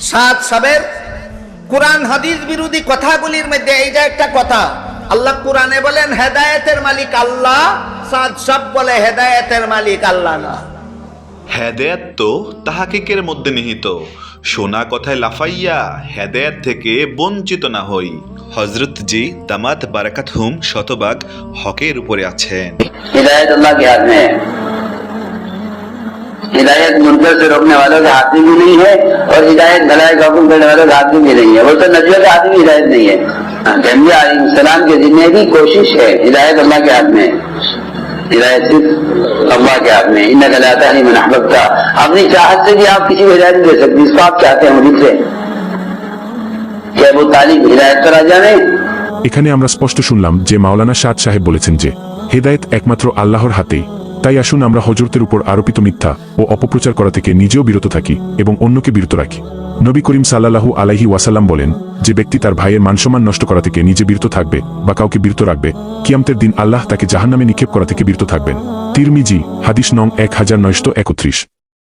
সাত সাবের কোরআন হাদিস বিরোধী কথাগুলির মধ্যে এই যে একটা কথা আল্লাহ কোরআনে বলেন হেদায়েতের মালিক আল্লাহ সাত সাব বলে হেদায়েতের মালিক আল্লাহ না। হেদায়াত তো তাহাকিকের মধ্যে নিহিত। সোনা কথায় লাফাইয়া হেদায়েত থেকে বঞ্চিত না হই। হজরত জি দামাত বারাকাত হুম শতভাগ হকের উপরে আছেন। হেদায়েত আল্লাহ কে हिदायत मुनकर से रोकने वालों के हाथ में भी नहीं है और हिदायत भलाई का हुक्म करने वालों के हाथ में भी नहीं है वो तो नबियों के हाथ में हिदायत नहीं है गंजा सलाम के जितने भी कोशिश है हिदायत अल्लाह के हाथ में है हिदायत सिर्फ अल्लाह के हाथ में इन गलाता ही मन अहबब्ता अपनी चाहत से भी आप किसी को हिदायत नहीं दे सकते इसको आप चाहते हैं मुझे से क्या वो तालीम हिदायत का राजा नहीं এখানে আমরা স্পষ্ট শুনলাম যে মাওলানা সাদ সাহেব বলেছেন যে হেদায়েত একমাত্র আল্লাহর হাতেই তাই আসুন আমরা হজরতের উপর আরোপিত মিথ্যা ও অপপ্রচার করা থেকে নিজেও বিরত থাকি এবং অন্যকে বিরত রাখি। নবী করিম সাল্লাহু আলাইহি ওয়াসাল্লাম বলেন, যে ব্যক্তি তার ভাইয়ের মানসম্মান নষ্ট করা থেকে নিজে বিরত থাকবে বা কাউকে বিরত রাখবে, কিয়ামতের দিন আল্লাহ তাকে জাহান্নামে নিক্ষেপ করা থেকে বিরত থাকবেন। তিরমিজি, হাদিস নং এক হাজার নয়শো একত্রিশ।